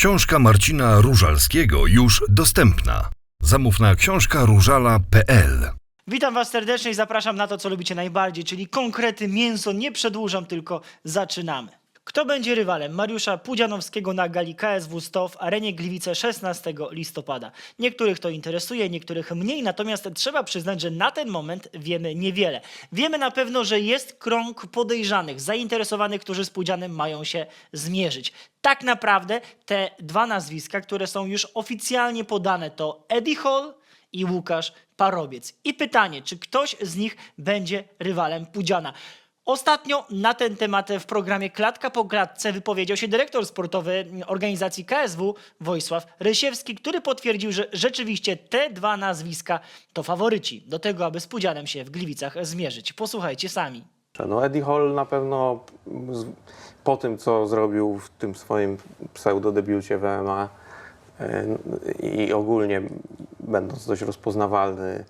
Książka Marcina Różalskiego już dostępna. Zamów na książkaróżala.pl Witam Was serdecznie i zapraszam na to, co lubicie najbardziej, czyli konkrety, mięso. Nie przedłużam, tylko zaczynamy. Kto będzie rywalem Mariusza Pudzianowskiego na gali KSW 100 w arenie Gliwice 16 listopada? Niektórych to interesuje, niektórych mniej, natomiast trzeba przyznać, że na ten moment wiemy niewiele. Wiemy na pewno, że jest krąg podejrzanych, zainteresowanych, którzy z Pudzianem mają się zmierzyć. Tak naprawdę te dwa nazwiska, które są już oficjalnie podane, to Eddie Hall i Łukasz Parobiec. I pytanie, czy ktoś z nich będzie rywalem Pudziana? Ostatnio na ten temat w programie Klatka po klatce wypowiedział się dyrektor sportowy organizacji KSW Wojsław Rysiewski, który potwierdził, że rzeczywiście te dwa nazwiska to faworyci do tego, aby z Pudzianem się w Gliwicach zmierzyć. Posłuchajcie sami. No Eddie Hall na pewno po tym, co zrobił w tym swoim pseudodebiucie w MMA e, i ogólnie będąc dość rozpoznawalny,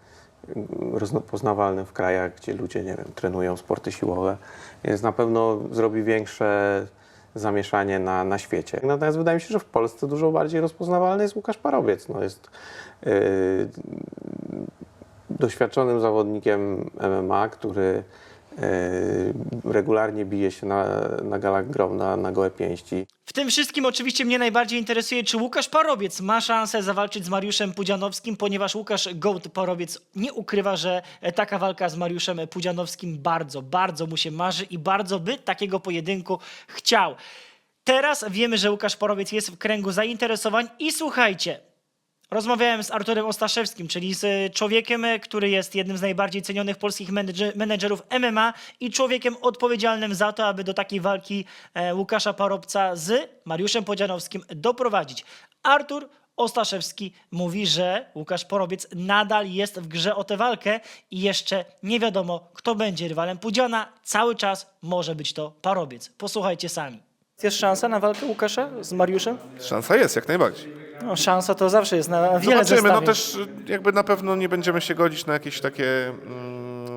rozpoznawalny w krajach, gdzie ludzie, nie wiem, trenują sporty siłowe, więc na pewno zrobi większe zamieszanie na, na świecie. Natomiast wydaje mi się, że w Polsce dużo bardziej rozpoznawalny jest Łukasz Parobiec. No jest yy, doświadczonym zawodnikiem MMA, który regularnie bije się na, na galach grom, na, na gołe pięści. W tym wszystkim oczywiście mnie najbardziej interesuje, czy Łukasz Parobiec ma szansę zawalczyć z Mariuszem Pudzianowskim, ponieważ Łukasz Gołd Parobiec nie ukrywa, że taka walka z Mariuszem Pudzianowskim bardzo, bardzo mu się marzy i bardzo by takiego pojedynku chciał. Teraz wiemy, że Łukasz Parowiec jest w kręgu zainteresowań i słuchajcie, Rozmawiałem z Arturem Ostaszewskim, czyli z człowiekiem, który jest jednym z najbardziej cenionych polskich menedże- menedżerów MMA i człowiekiem odpowiedzialnym za to, aby do takiej walki e, Łukasza Parobca z Mariuszem Podzianowskim doprowadzić. Artur Ostaszewski mówi, że Łukasz Porobiec nadal jest w grze o tę walkę i jeszcze nie wiadomo, kto będzie rywalem Pudziana. Cały czas może być to Parobiec. Posłuchajcie sami. Jest szansa na walkę Łukasza z Mariuszem? Szansa jest, jak najbardziej. No, szansa to zawsze jest na wiele Zobaczymy, no zestawień. też y, jakby na pewno nie będziemy się godzić na jakieś takie, mm,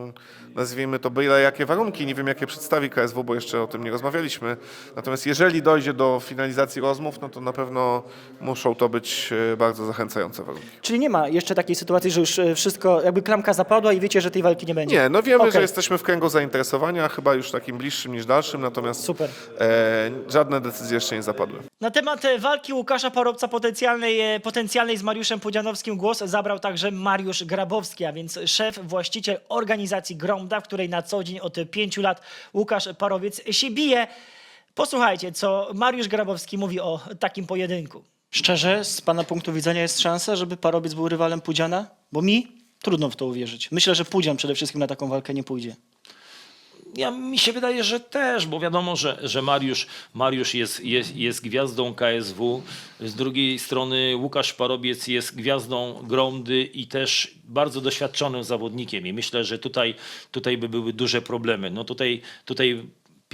nazwijmy to byle jakie warunki. Nie wiem, jakie przedstawi KSW, bo jeszcze o tym nie rozmawialiśmy. Natomiast jeżeli dojdzie do finalizacji rozmów, no to na pewno muszą to być y, bardzo zachęcające warunki. Czyli nie ma jeszcze takiej sytuacji, że już e, wszystko, jakby klamka zapadła i wiecie, że tej walki nie będzie? Nie, no wiemy, Okej. że jesteśmy w kręgu zainteresowania, chyba już takim bliższym niż dalszym, natomiast Super. e, żadne decyzje jeszcze nie zapadły. Na temat e, walki Łukasza Parobca potencjalnej, e, potencjalnej z Mariuszem Pudzianowskim głos zabrał także Mariusz Grabowski, a więc szef, właściciel organizacji Gromda, w której na co dzień od pięciu lat Łukasz Parowiec się bije. Posłuchajcie, co Mariusz Grabowski mówi o takim pojedynku. Szczerze, z pana punktu widzenia jest szansa, żeby Parowiec był rywalem Pudziana? Bo mi trudno w to uwierzyć. Myślę, że Pudzian przede wszystkim na taką walkę nie pójdzie. Ja, mi się wydaje, że też, bo wiadomo, że, że Mariusz, Mariusz jest, jest, jest gwiazdą KSW. Z drugiej strony Łukasz Parobiec jest gwiazdą Gromdy i też bardzo doświadczonym zawodnikiem. I myślę, że tutaj, tutaj by były duże problemy. No tutaj, tutaj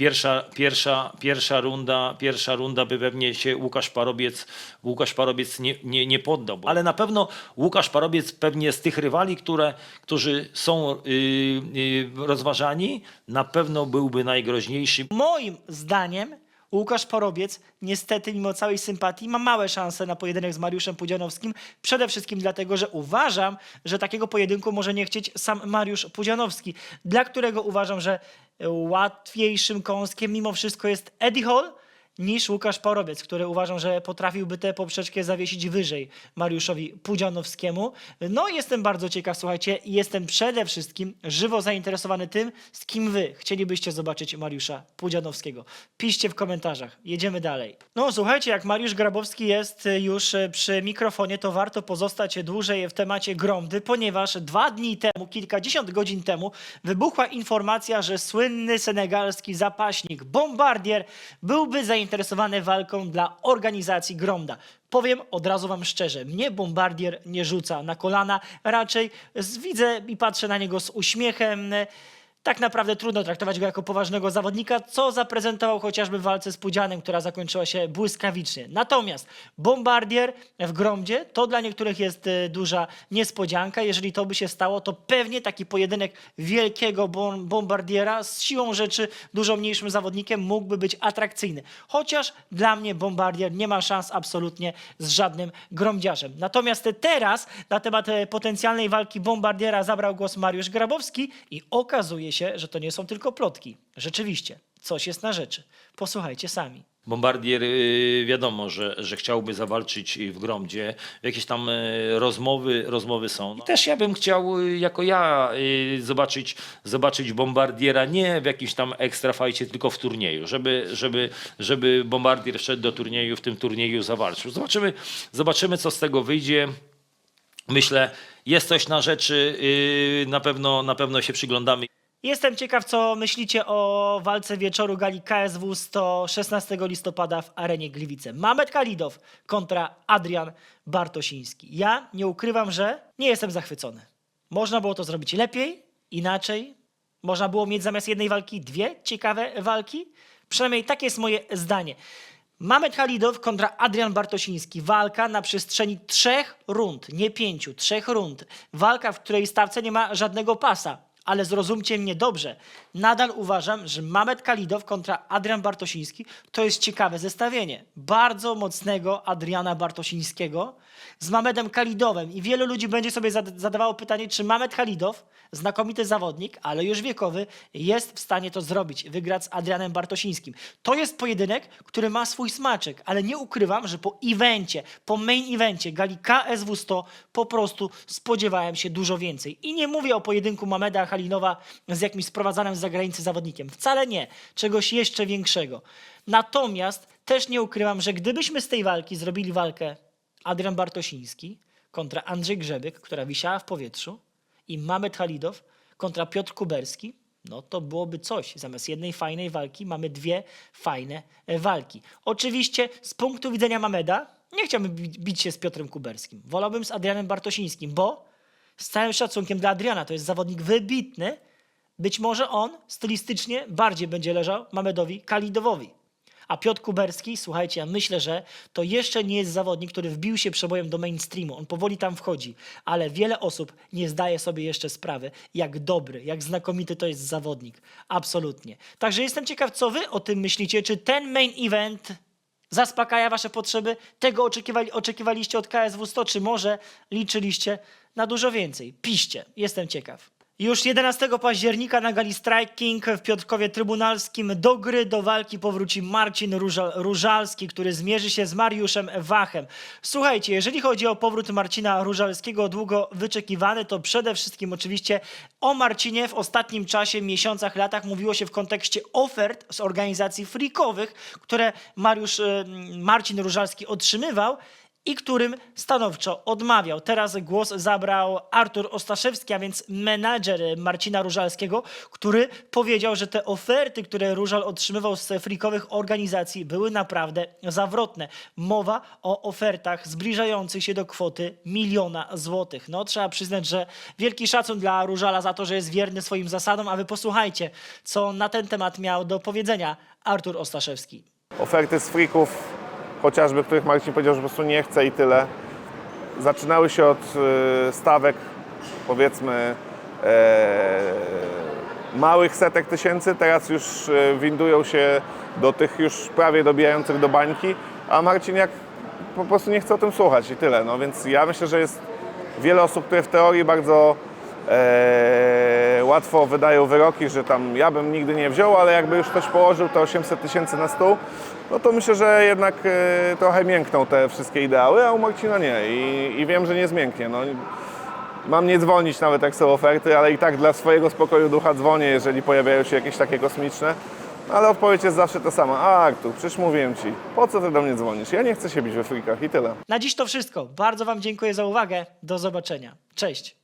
pierwsza, pierwsza, pierwsza, runda, pierwsza runda by pewnie się Łukasz Parobiec, Łukasz Parobiec nie, nie, nie poddał. Bo, ale na pewno Łukasz Parobiec pewnie z tych rywali, które, którzy są yy, yy, rozważani, na pewno byłby najgroźniejszy. Moim zdaniem Łukasz Porobiec niestety mimo całej sympatii ma małe szanse na pojedynek z Mariuszem Pudzianowskim. Przede wszystkim dlatego, że uważam, że takiego pojedynku może nie chcieć sam Mariusz Pudzianowski, dla którego uważam, że łatwiejszym kąskiem mimo wszystko jest Eddie Hall niż Łukasz Porobiec, który uważam, że potrafiłby tę poprzeczkę zawiesić wyżej Mariuszowi Pudzianowskiemu. No jestem bardzo ciekaw, słuchajcie, jestem przede wszystkim żywo zainteresowany tym, z kim wy chcielibyście zobaczyć Mariusza Pudzianowskiego. Piszcie w komentarzach. Jedziemy dalej. No słuchajcie, jak Mariusz Grabowski jest już e, przy mikrofonie, to warto pozostać dłużej w temacie Gromdy, ponieważ dwa dni temu, kilkadziesiąt godzin temu wybuchła informacja, że słynny senegalski zapaśnik Bombardier byłby zainteresowany walką dla organizacji Gromda. Powiem od razu wam szczerze, mnie Bombardier nie rzuca na kolana, raczej widzę i patrzę na niego z uśmiechem. Tak naprawdę trudno traktować go jako poważnego zawodnika, co zaprezentował chociażby w walce z Pudzianem, która zakończyła się błyskawicznie. Natomiast Bombardier w Gromdzie to dla niektórych jest e, duża niespodzianka. Jeżeli to by się stało, to pewnie taki pojedynek wielkiego bom- Bombardiera z siłą rzeczy dużo mniejszym zawodnikiem mógłby być atrakcyjny. Chociaż dla mnie Bombardier nie ma szans absolutnie z żadnym gromdziarzem. Natomiast teraz na temat e, potencjalnej walki Bombardiera zabrał głos Mariusz Grabowski i okazuje się, że to nie są tylko plotki. Rzeczywiście, coś jest na rzeczy. Posłuchajcie sami. Bombardier y, wiadomo, że, że chciałby zawalczyć w Gromdzie. Jakieś tam y, rozmowy, rozmowy są. No. Też ja bym chciał, y, jako ja, y, zobaczyć, zobaczyć Bombardiera nie w jakimś tam ekstra fajcie, tylko w turnieju, żeby, żeby, żeby Bombardier wszedł do turnieju, w tym turnieju zawalczył. Zobaczymy, zobaczymy co z tego wyjdzie. Myślę, jest coś na rzeczy, y, na pewno, na pewno się przyglądamy. Jestem ciekaw, co myślicie o walce wieczoru gali KSW 116 listopada w arenie Gliwice. Mamet Kalidow kontra Adrian Bartosiński. Ja nie ukrywam, że nie jestem zachwycony. Można było to zrobić lepiej, inaczej. Można było mieć zamiast jednej walki dwie ciekawe walki. Przynajmniej takie jest moje zdanie. Mamet Halidow kontra Adrian Bartosiński. Walka na przestrzeni trzech rund, nie pięciu, trzech rund. Walka, w której stawce nie ma żadnego pasa. Ale zrozumcie mnie dobrze. Nadal uważam, że Mamet Kalidow kontra Adrian Bartosiński to jest ciekawe zestawienie. Bardzo mocnego Adriana Bartosińskiego z Mamedem Kalidowem. I wielu ludzi będzie sobie zad- zadawało pytanie, czy Mamet Kalidow, znakomity zawodnik, ale już wiekowy, jest w stanie to zrobić, wygrać z Adrianem Bartosińskim. To jest pojedynek, który ma swój smaczek, ale nie ukrywam, że po evencie, po main evencie gali KSW 100 po prostu spodziewałem się dużo więcej. I nie mówię o pojedynku Mameda Halinowa z jakimś sprowadzanym z zagranicy zawodnikiem. Wcale nie. Czegoś jeszcze większego. Natomiast też nie ukrywam, że gdybyśmy z tej walki zrobili walkę Adrian Bartosiński kontra Andrzej Grzebyk, która wisiała w powietrzu i Mamet Halidow kontra Piotr Kuberski, no to byłoby coś. Zamiast jednej fajnej walki mamy dwie fajne walki. Oczywiście z punktu widzenia Mameda nie chciałbym bi- bić się z Piotrem Kuberskim. Wolałbym z Adrianem Bartosińskim, bo z całym szacunkiem dla Adriana, to jest zawodnik wybitny, być może on stylistycznie bardziej będzie leżał Mamedowi Kalidowowi. A Piotr Kuberski, słuchajcie, ja myślę, że to jeszcze nie jest zawodnik, który wbił się przebojem do mainstreamu. On powoli tam wchodzi, ale wiele osób nie zdaje sobie jeszcze sprawy, jak dobry, jak znakomity to jest zawodnik. Absolutnie. Także jestem ciekaw, co wy o tym myślicie. Czy ten main event zaspokaja wasze potrzeby? Tego oczekiwali, oczekiwaliście od KSW 100, czy może liczyliście na dużo więcej? Piszcie, jestem ciekaw. Już 11 października na gali w Piotrkowie Trybunalskim do gry, do walki powróci Marcin Róża- Różalski, który zmierzy się z Mariuszem Wachem. Słuchajcie, jeżeli chodzi o powrót Marcina Różalskiego, długo wyczekiwany, to przede wszystkim oczywiście o Marcinie w ostatnim czasie, miesiącach, latach mówiło się w kontekście ofert z organizacji freakowych, które Mariusz, Marcin Różalski otrzymywał i którym stanowczo odmawiał. Teraz głos zabrał Artur Ostaszewski, a więc menadżer Marcina Różalskiego, który powiedział, że te oferty, które Różal otrzymywał z frikowych organizacji były naprawdę zawrotne. Mowa o ofertach zbliżających się do kwoty miliona złotych. No trzeba przyznać, że wielki szacun dla Różala za to, że jest wierny swoim zasadom, a wy posłuchajcie, co na ten temat miał do powiedzenia Artur Ostaszewski. oferty z freaków, chociażby, których Marcin powiedział, że po prostu nie chce i tyle. Zaczynały się od e, stawek, powiedzmy, e, małych setek tysięcy, teraz już e, windują się do tych już prawie dobijających do bańki, a Marcin jak po prostu nie chce o tym słuchać i tyle. No więc ja myślę, że jest wiele osób, które w teorii bardzo e, łatwo wydają wyroki, że tam ja bym nigdy nie wziął, ale jakby już ktoś położył te 800 tysięcy na stół, no to myślę, że jednak e, trochę miękną te wszystkie ideały, a u Marcina nie i, i wiem, że nie zmięknie. No, mam nie dzwonić nawet jak są oferty, ale i tak dla swojego spokoju ducha dzwonię, jeżeli pojawiają się jakieś takie kosmiczne. Ale odpowiedź jest zawsze ta sama. A Artur, przecież mówiłem Ci, po co Ty do mnie dzwonisz? Ja nie chcę się bić we frikach i tyle. Na dziś to wszystko. Bardzo Wam dziękuję za uwagę. Do zobaczenia. Cześć.